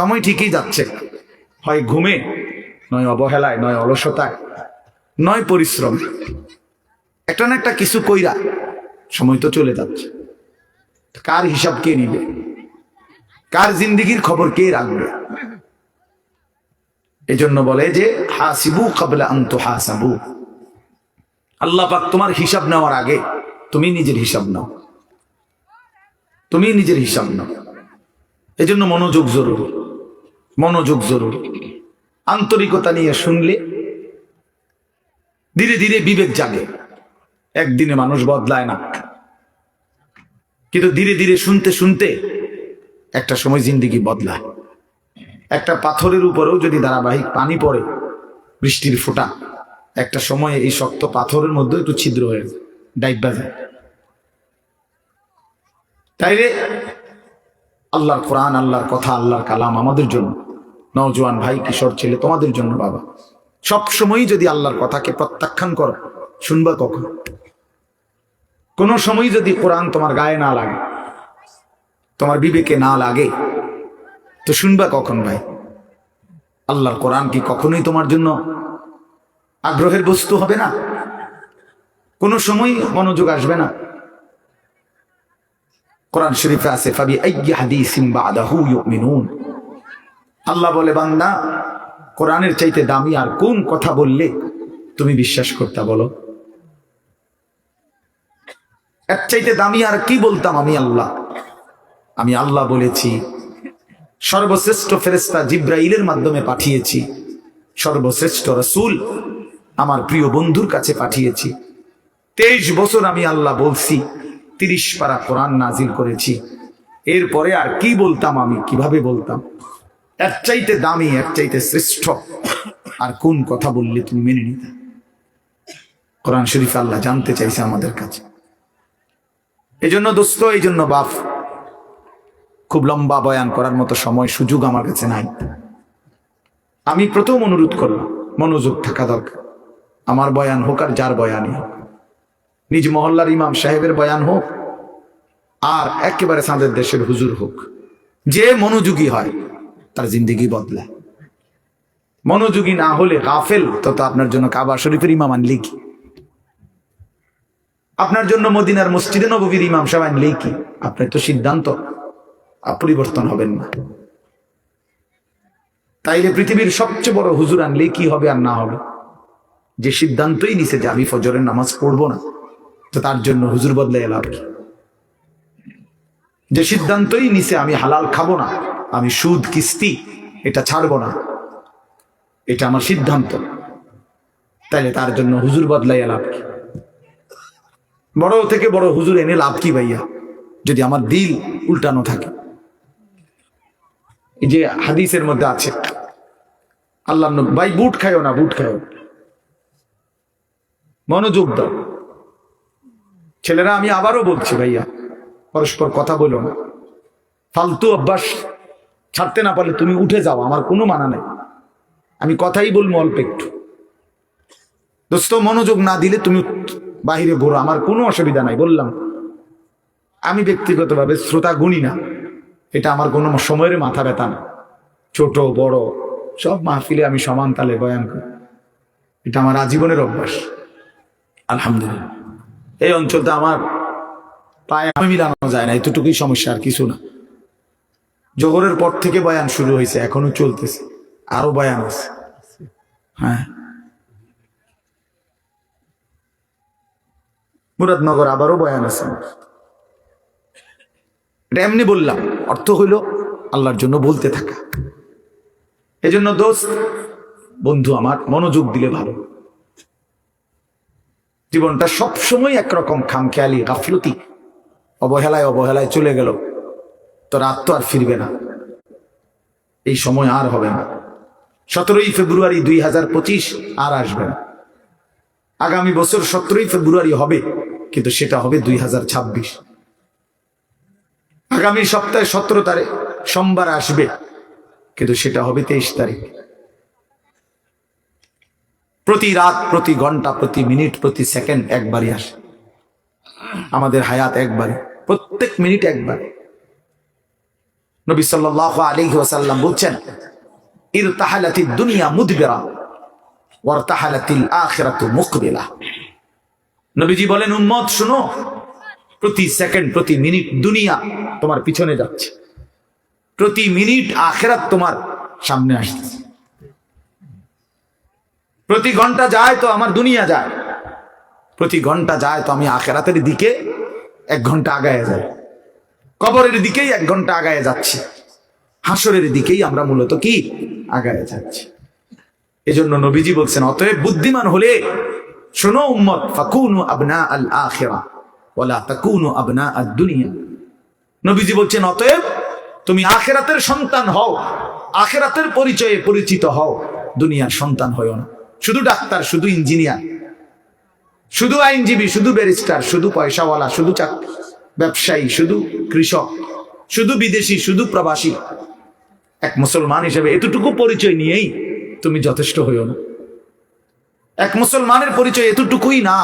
সময় ঠিকই যাচ্ছে। হয় ঘুমে, নয় অবহেলায়, নয় অলসতায়, নয় পরিশ্রম। একটা না একটা কিছু কইরা সময় তো চলে যাচ্ছে। কার হিসাব কে নিবে? কার জিন্দিগির খবর কে রাখবে? এজন্য বলে যে, হাসিবু কাবলা আন্ত হাসাবু। আল্লাহ পাক তোমার হিসাব নেওয়ার আগে তুমি নিজের হিসাব নাও। তুমি নিজের হিসাব নাও। এজন্য মনোযোগ জরুরি। মনোযোগ জরুরি। আন্তরিকতা নিয়ে শুনলে ধীরে ধীরে বিবেক জাগে। একদিনে মানুষ বদলায় না। কিন্তু ধীরে ধীরে শুনতে শুনতে একটা সময় জিন্দিগি বদলায়। একটা পাথরের উপরেও যদি ধারাবাহিক পানি পড়ে, বৃষ্টির ফোঁটা, একটা সময়ে এই শক্ত পাথরের মধ্যে একটু ছিদ্র হয়ে যায় ডাইবা যায় তাইলে আল্লাহর কোরআন, আল্লাহর কথা, আল্লাহর কালাম আমাদের জন্য। নওজোয়ান ভাই, কিশোর ছেলে, তোমাদের জন্য বাবা। সব সময়ই যদি আল্লাহর কথাকে প্রত্যাখ্যান করো, শুনবা কখন? কোন সময় যদি কোরআন তোমার গায়ে না লাগে, তোমার বিবেকে না লাগে, তো শুনবা কখন ভাই? আল্লাহর কোরআন কি কখনোই তোমার জন্য আগ্রহের বস্তু হবে না? কোনো সময় মনোযোগ আসবে না? কোরআন শরীফে আছে, ফাবি আইয়ি হাদিসিম বাদাহু ইউমিনুন। আল্লাহ বলে, বান্দা, কোরআনের চাইতে দামি আর কোন কথা বললে তুমি বিশ্বাস করতে বলো? এর চাইতে দামি আর কি বলতাম আমি আল্লাহ? আমি আল্লাহ বলেছি, সর্বশ্রেষ্ঠ ফেরেস্তা জিব্রাইলের মাধ্যমে পাঠিয়েছি, সর্বশ্রেষ্ঠ রসুল আমার প্রিয় বন্ধুর কাছে পাঠিয়েছি। তেইশ বছর আমি আল্লাহ বলছি, তিরিশ পারা কোরআন নাজিল করেছি। এরপরে আর কি বলতাম আমি, কীভাবে বলতাম? এর চাইতে দামি এর চাইতে শ্রেষ্ঠ। আর কোন কথা বললে তুমি মেনে নিতে? কোরআন শরীফ আল্লাহ জানতে চাইছে আমাদের কাছে। এই জন্য দোস্ত এই জন্য বাপ, খুব লম্বা বয়ান করার মতো সময়, সুযোগ আমার কাছে নাই। আমি প্রথম অনুরোধ করলাম, মনোযোগ থাকা দরকার। আমার বয়ান হোক আর যার বয়ানই হোক। নিজ মহল্লার ইমাম সাহেবের বয়ান হোক, আর একেবারে সাঁদের দেশের হুজুর হোক। যে মনোযোগী হয় তার জিন্দিগি বদলায়। মনোযোগী না হলে গাফেল, তত আপনার জন্য কাবা শরীফের ইমাম আনলি কি আপনার জন্য মদিনার মসজিদে নবীর ইমাম সাহেব আনলেই কি আপনার তো সিদ্ধান্ত পরিবর্তন হবেন না। তাইলে পৃথিবীর সবচেয়ে বড় হুজুর আনলে কি হবে আর না হবে? যে সিদ্ধান্তই নিছে যে আমি ফজরের নামাজ পড়ব না, তো তার জন্য হুজুর বদলে এলাম কি? যে সিদ্ধান্তই নিছে আমি হালাল খাব না আমি সুদ, কিস্তি, এটা ছাড়বো না। এটা আমার সিদ্ধান্ত। তাইলে তার জন্য হুজুর বদলাইয়া লাভ কি? বড় থেকে বড় হুজুর এনে লাভ কি ভাইয়া? যদি আমার দিল উল্টানো থাকে। এই যে হাদিসের মধ্যে আছে, আল্লাহ ভাই, বুট খাইও না, বুট খাইও। না। মনোযোগ দাও। ছেলেরা, আমি আবারও বলছি ভাইয়া, পরস্পর কথা বলো না। ফালতু অভ্যাস ছাড়তে না পারলে তুমি উঠে যাও, আমার কোনো মানা নেই। আমি কথাই বলব অল্প একটু। দোস্ত, মনোযোগ না দিলে তুমি বাহিরে ঘোরো, আমার কোনো অসুবিধা নাই, বললাম। আমি ব্যক্তিগতভাবে শ্রোতা গুণী না, এটা আমার কোনো সময়ের মাথা ব্যথা না। ছোট, বড়, সব মাহফিলে আমি সমান তালে বয়ান করি। এটা আমার আজীবনের অভ্যাস। আলহামদুলিল্লাহ। এই অঞ্চলটা আমার পায়ে মিলানো যায় না, এতটুকুই সমস্যা, আর কিছু না। জোহরের পর থেকে বায়ান শুরু হয়েছে, এখনও চলতেছে। আরও বায়ান আছে। হ্যাঁ। মুরাদনগর আবারও বয়ান আছে। এটা এমনি বললাম, অর্থ হইল আল্লাহর জন্য বলতে থাকা। এজন্য দোস্ত, বন্ধু আমার, মনোযোগ দিলে ভালো। জীবনটা সবসময় একরকম খামখেয়ালি, গাফলতি, অবহেলায় অবহেলায় চলে গেল। তো রাত তো আর ফিরবে না। এই সময় আর হবে না। সতেরোই ফেব্রুয়ারি দুই হাজার পঁচিশ আর আসবে না। আগামী বছর সতেরোই ফেব্রুয়ারি হবে, কিন্তু সেটা হবে দুই হাজার ছাব্বিশ। আগামী সপ্তাহে সতেরো তারিখ, সোমবার আসবে, কিন্তু সেটা হবে তেইশ তারিখ। প্রতি রাত, প্রতি ঘণ্টা, প্রতি মিনিট, প্রতি সেকেন্ড একবারই আসে। আমাদের হায়াত একবারই, প্রত্যেক মিনিট একবার নবী সাল্লাহ আলাইহি ওয়াসাল্লাম বলছেন ইর তাহালাতি দুনিয়া মুদবেরা ওয়ার তাহালাতিল আখিরাতু মুকবিলা। নবীজি বলেন, উম্মত, শুনো, প্রতি সেকেন্ড, প্রতি মিনিট দুনিয়া তোমার পিছনে যাচ্ছে। প্রতি মিনিট আখেরাত তোমার সামনে আসছে। প্রতি ঘণ্টা যায় তো আমার দুনিয়া যায়। প্রতি ঘণ্টা যায় তো আমি আখেরাতের দিকে এক ঘণ্টা আগায় যাই। কবরের দিকেই এক ঘণ্টা আগায় যাচ্ছি। হাসরের দিকেই আমরা মূলত কি? আগায় যাচ্ছি। এজন্য নবীজি বলছেন, অতএব বুদ্ধিমান হলে শোনো উম্মত, ফাকুনু আবনা আল আখিরা ওয়ালা তাকুনু আবনা আদ দুনিয়া। নবীজি বলছেন, অতএব তুমি আখেরাতের সন্তান হও, আখেরাতের পরিচয়ে পরিচিত হও, দুনিয়ার সন্তান হও না। শুধু ডাক্তার, শুধু ইঞ্জিনিয়ার, শুধু আইনজীবী, শুধু ব্যারিস্টার, শুধু পয়সাওয়ালা, শুধু চাক ব্যবসায়ী, শুধু কৃষক, শুধু বিদেশি, শুধু প্রবাসী। এক মুসলমান হিসেবে এতটুকু পরিচয় নিয়েই তুমি যথেষ্ট হইও না। এক মুসলমানের পরিচয় এতটুকুই না,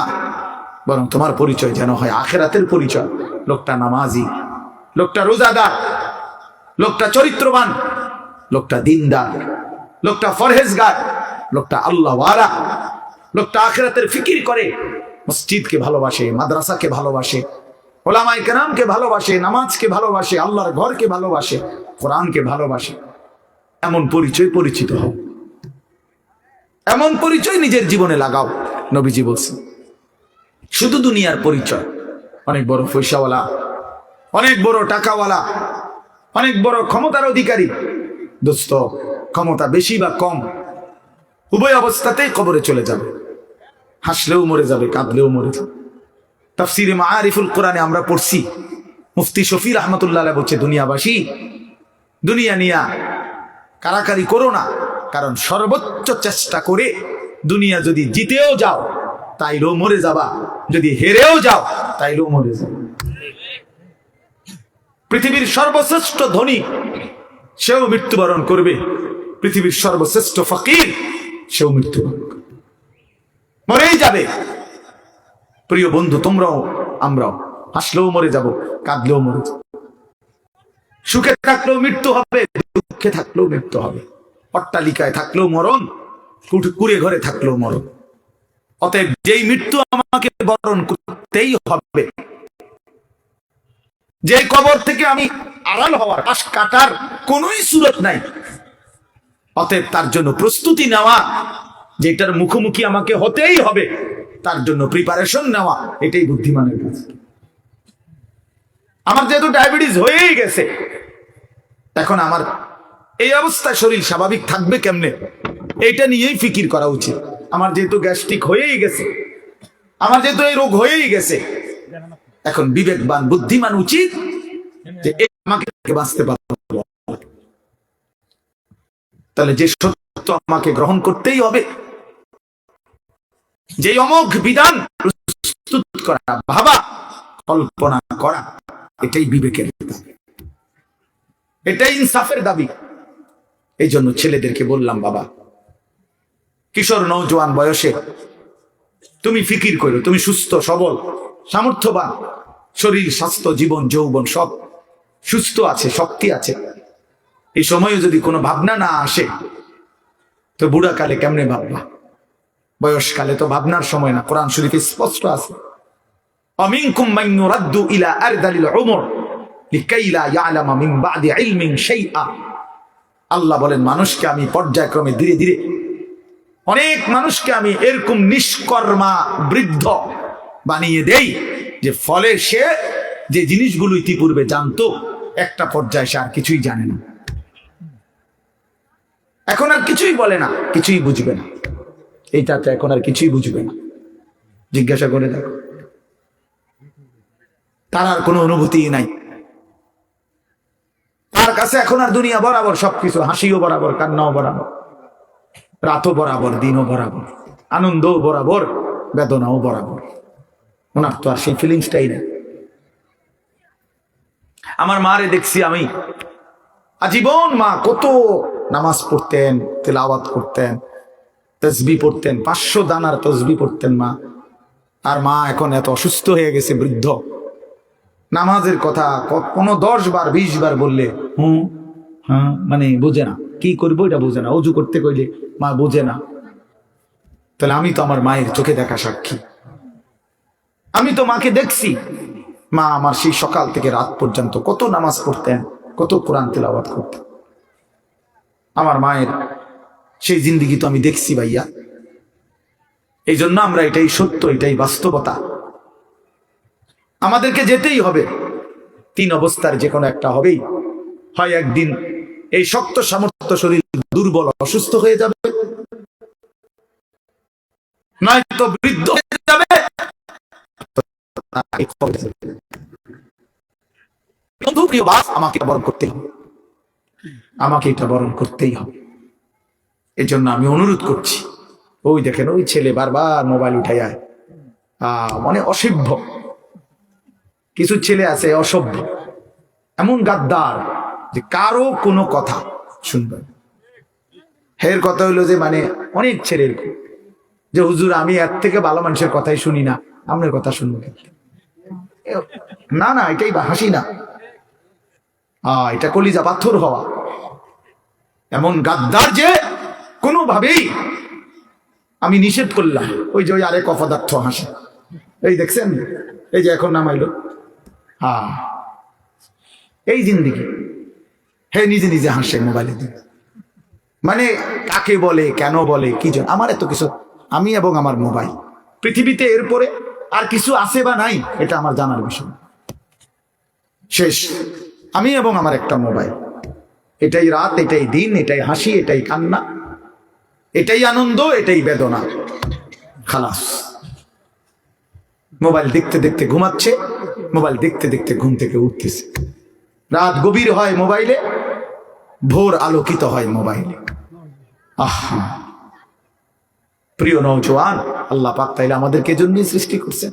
বরং তোমার পরিচয় যেন হয় আখেরাতের পরিচয়। লোকটা নামাজি, লোকটা রোজাদার, লোকটা চরিত্রবান, লোকটা দিনদার, লোকটা ফরহেজগার, লোকটা আল্লাহওয়ালা, লোকটা আখেরাতের ফিকির করে, মসজিদকে ভালোবাসে, মাদ্রাসাকে ভালোবাসে ওলামাই কেরামকে ভালোবাসে, নামাজকে ভালোবাসে, আল্লাহর ঘরকে ভালোবাসে, কোরআনকে ভালোবাসে। এমন পরিচয় পরিচিত হও। এমন পরিচয় নিজের জীবনে লাগাও, নবীজি বলছেন। শুধু দুনিয়ার পরিচয়। অনেক বড় পয়সাওয়ালা, অনেক বড় টাকাওয়ালা, অনেক বড় ক্ষমতার অধিকারী। দোস্ত, ক্ষমতা বেশি বা কম, উভয় অবস্থাতেই কবরে চলে যাবে। হাসলেও মরে যাবে, কাঁদলেও মরে যাবে। তাফসিরে মারিফুল কোরআনে আমরা পড়ছি। মুফতি শফি রহমতুল্লাহ বলছে, দুনিয়াবাসী, দুনিয়া নিয়া কারাকারি করো না, কারণ সর্বোচ্চ চেষ্টা করে দুনিয়া যদি জিতেও যাও, তাইলেও মরে যাবা। যদি হেরেও যাও, তাইলেও মরে যাবে। পৃথিবীর সর্বশ্রেষ্ঠ ধনী, সেও মৃত্যুবরণ করবে। পৃথিবীর সর্বশ্রেষ্ঠ ফকির, সেও মৃত্যুবরণ করবে। মরেই যাবে। প্রিয় বন্ধু, তোমরাও, আমরাও। হাসলেও মরে যাব, কাঁদলেও মরে যাব। সুখে থাকলেও মৃত্যু হবে, দুঃখে থাকলেও মৃত্যু হবে। অট্টালিকায় থাকলেও মরণ কুড়ে ঘরে থাকলেও মরণ। অতএব যেই মৃত্যু আমাকে বরণ করতেই হবে যে কবর থেকে আমি আড়াল হওয়ার, পাশ কাটার কোনোই সুরত নাই, অতএব তার জন্য প্রস্তুতি নেওয়া, যেটার মুখোমুখি আমাকে হতেই হবে। তার জন্য প্রিপারেশন নেওয়া, এটাই বুদ্ধিমানের কাজ। আমার যেহেতু ডায়াবেটিস হয়েই গেছে, এখন আমার এই অবস্থায় শরীর স্বাভাবিক থাকবে কেমনে? এইটা নিয়েই ফিকির করা উচিত। আমার যেহেতু গ্যাস্ট্রিক হয়েই গেছে, আমার যেহেতু এই রোগ হয়েই গেছে, এখন বিবেকবান, বুদ্ধিমান উচিত যে আমাকে বাঁচতে পারব। তাহলে যে সত্য আমাকে গ্রহণ করতেই হবে যে অমোঘ বিধান প্রস্তুত করা, ভাবা, কল্পনা করা, এটাই বিবেকের এটাই ইনসাফের দাবি। এই জন্য ছেলেদেরকে বললাম, বাবা, কিশোর নৌজওয়ান বয়সে তুমি ফিকির করো তুমি সুস্থ, সবল, সামর্থ্যবান, শরীর, স্বাস্থ্য, জীবন, যৌবন সব সুস্থ আছে, শক্তি আছে। এই সময়ে যদি কোনো ভাবনা না আসে, তো বুড়াকালে কেমনে ভাববা? বয়সকালে তো ভাবনার সময় না, কোরআন শরীফে স্পষ্ট আছে। আল্লাহ বলেন, মানুষকে আমি পর্যায়ক্রমে ধীরে ধীরে, অনেক মানুষকে আমি এরকম নিষ্কর্মা বৃদ্ধ বানিয়ে দেই যে ফলে সে যে জিনিসগুলো ইতিপূর্বে জানতো, একটা পর্যায়ে সে আর কিছুই জানে না। এখন আর কিছুই বলে না, কিছুই বুঝবে না। এইটাতে এখন আর কিছুই বুঝবে না। জিজ্ঞাসা করে দেখো। তার আর কোনো অনুভূতি নাই। তার কাছে এখন আর দুনিয়া বরাবর সবকিছু, হাসিও বরাবর, কান্নাও বরাবর, রাতও বরাবর, দিনও বরাবর, আনন্দও বরাবর, বেদনাও বরাবর। ওনার তো আর সেই ফিলিংসটাই নেই। আমার মারে দেখছি আমি। আজীবন মা কত নামাজ পড়তেন, তেলাওয়াত করতেন তসবি পড়তেন, পাঁচশো দানার তসবি পড়তেন মা। আর মা এখন এত অসুস্থ হয়ে গেছে, বৃদ্ধ। নামাজের কথা কোনো দশ বার, বিশ বার বললে হুম হ্যাঁ মানে বোঝে না। কি করব এটা বোঝে না। অজু করতে কইলে মা বোঝে না। তাহলে আমি তো আমার মায়ের চোখে দেখা সাক্ষী। আমি তো মাকে দেখছি। মা আমার সেই সকাল থেকে রাত পর্যন্ত কত নামাজ পড়তেন, কত কোরআন তেলাওয়াত করতেন। আমার মায়ের সেই জিন্দিগি তো আমি দেখছি ভাইয়া। এই জন্য আমরা এটাই সত্য, এটাই বাস্তবতা। আমাদেরকে যেতেই হবে। তিন অবস্থার যে কোনো একটা হবেই। হয় একদিন এই শক্ত সামর্থ্য শরীর দুর্বল, অসুস্থ হয়ে যাবে। নয়তো বৃদ্ধ হয়ে যাবে। আমাকে বরণ করতেই হবে। আমাকে এটা বরণ করতেই হবে। এই জন্য আমি অনুরোধ করছি ওই দেখেন ওই ছেলে বারবার মোবাইল উঠাই আয়। মানে অসভ্য। কিছু ছেলে আছে অসভ্য। এমন গাদ্দার যে কারও কোনো কথা শুনবে না। এর কথা হইল যে মানে অনেক ছেলের যে হুজুর আমি এর থেকে ভালো মানুষের কথাই শুনি না। আপনার কথা শুনব না না এটাই হাসি না। আহ, এটা কলিজা পাথর হওয়া। এমন গাদ্দার যে কোনোভাবেই আমি নিষেধ করলাম। ওই যে ওই আরেক অপদার্থ হাসে। এই দেখছেন? এই যে এখন নামাইলো। হা এই জিন্দিগি। হে নিজে নিজে হাসে মোবাইলে দিয়ে। মানে কাকে বলে, কেন বলে, কি জন আমার এত কিছু আমি এবং আমার মোবাইল। পৃথিবীতে এরপরে আর কিছু আছে বা নাই, এটা আমার জানার বিষয়। শেষ। আমি এবং আমার একটা মোবাইল। এটাই রাত, এটাই দিন, এটাই হাসি, এটাই কান্না। এটাই আনন্দ, এটাই বেদনা। খালাস। মোবাইল দেখতে দেখতে ঘুমাচ্ছে, মোবাইল দেখতে দেখতে ঘুম থেকে উঠতেছে। রাত গভীর হয় মোবাইলে, ভোর আলোকিত হয় মোবাইলে। আহা। প্রিয় নৌজওয়ান আল্লাহ পাক তাইলে আমাদেরকে জন্যই সৃষ্টি করছেন।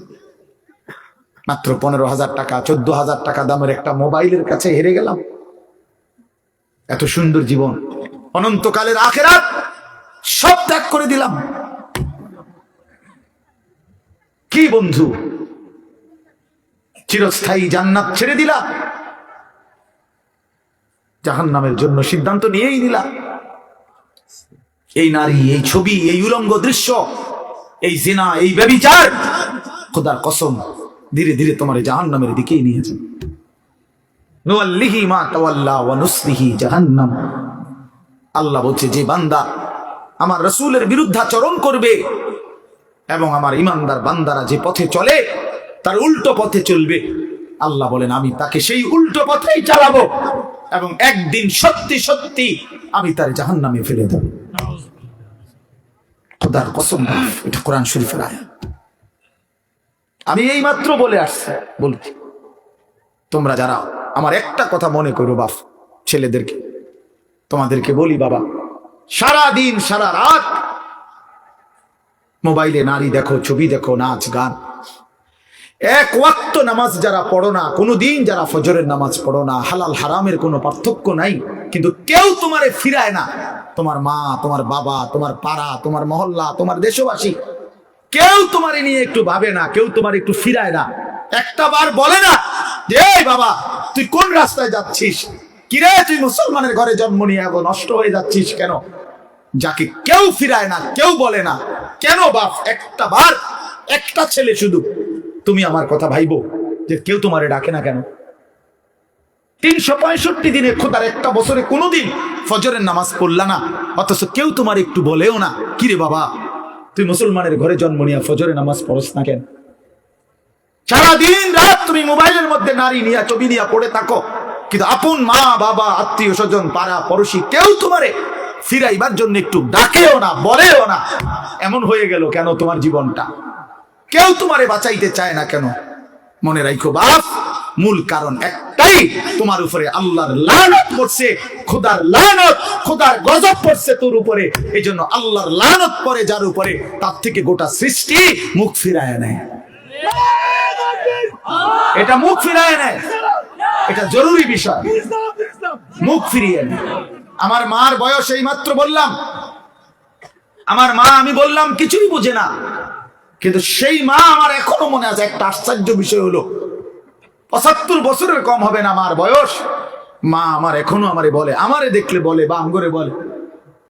মাত্র পনেরো হাজার টাকা, চোদ্দ হাজার টাকা দামের একটা মোবাইলের কাছে হেরে গেলাম। এত সুন্দর জীবন। অনন্তকালের আখেরাত সব ত্যাগ করে দিলাম। কি বন্ধু? চিরস্থায়ী জান্নাত ছেড়ে দিলা। জাহান নামের জন্য সিদ্ধান্ত নিয়েই নিলা। এই নারী, এই ছবি, এই উলঙ্গ দৃশ্য, এই জিনা, এই ব্যবিচার, খোদার কসম, ধীরে ধীরে তোমার জাহান নামের দিকেই নিয়ে যাবে নুয়াল্লিহি মা তাওয়াল্লা ওয়া নুসলিহি জাহান্নাম। আল্লাহ বলছে, যে বান্দা আমার রসুলের বিরুদ্ধাচরণ করবে এবং আমার ইমানদার বান্দারা যে পথে চলে, তার উল্টো পথে চলবে। আল্লাহ বলেন, আমি তাকে সেই উল্টো পথেই চালাবো এবং একদিন সত্যি সত্যি আমি তার জাহান নামে ফেলে দেব। খোদার কসম, এটা কোরআন শরীফের আমি এই মাত্র বলে আসছি বলছি তোমরা যারা আমার একটা কথা মনে করো বাপ, ছেলেদেরকে, তোমাদেরকে বলি বাবা সারা দিন সারা রাত। মোবাইলে নারী দেখো, ছবি দেখো, নাচ, গান। এক ওয়াক্ত নামাজ যারা পড়ো না কোনো দিন যারা ফজরের নামাজ পড়ো না, হালাল, হারামের কোনো পার্থক্য নাই। কিন্তু কেউ তোমারে ফিরায় না। তোমার মা, তোমার বাবা, তোমার পাড়া, তোমার মহল্লা, তোমার দেশবাসী, কেউ তোমারে নিয়ে একটু ভাবে না, কেউ তোমার একটু ফিরায় না। একটা বার বলে না যে বাবা, তুই কোন রাস্তায় যাচ্ছিস? কিরে, তুই মুসলমানের ঘরে জন্ম নিয়ে এখন নষ্ট হয়ে যাচ্ছিস কেন? যাকে কেউ ফিরায় না, কেউ বলে না। কেন বাপ? একটা বার, একটা ছেলে শুধু। তুমি আমার কথা ভাইবো যে কেউ তোমারে ডাকে না কেন? তিনশো পঁয়ষট্টি দিনে খোদার একটা বছরে কোনোদিন ফজরের নামাজ পড়লা না। অথচ কেউ তোমার একটু বলেও না। কিরে বাবা, তুই মুসলমানের ঘরে জন্ম নিয়ে ফজরে নামাজ পড়স না কেন? সারাদিন রাত তুমি মোবাইলের মধ্যে নারী নিয়ে, ছবি নিয়ে পড়ে থাকো। কিন্তু আপন মা বাবা আত্মীয় স্বজন পাড়া পড়োশি কেউ তোমারে ফিরাইবার জন্য একটু ডাকেও না বলেও না। এমন হয়ে গেল কেন তোমার জীবনটা? কেউ তোমারে বাঁচাইতে চায় না কেন? মনে রাখো বাপ মূল কারণ একটাই তোমার উপরে আল্লাহর লানত পড়ছে খোদার লানত খোদার গজব পড়ছে তোর উপরে। এই জন্য আল্লাহর লানত পড়ে যার উপরে তার থেকে গোটা সৃষ্টি মুখ ফিরায় নেয়। এটা মুখ ফিরায় নেয়। এটা জরুরি বিষয়। মুখ ফিরিয়ে আমার মার বয়স এই মাত্র বললাম। আমার মা আমি বললাম কিছুই বুঝে না। কিন্তু সেই মা আমার এখনও মনে আছে একটা আশ্চর্য বিষয় হলো পঁচাত্তর বছরের কম হবে না আমার বয়স। মা আমার এখনও আমারে বলে আমারে দেখলে বলে বা আমগরে বলে।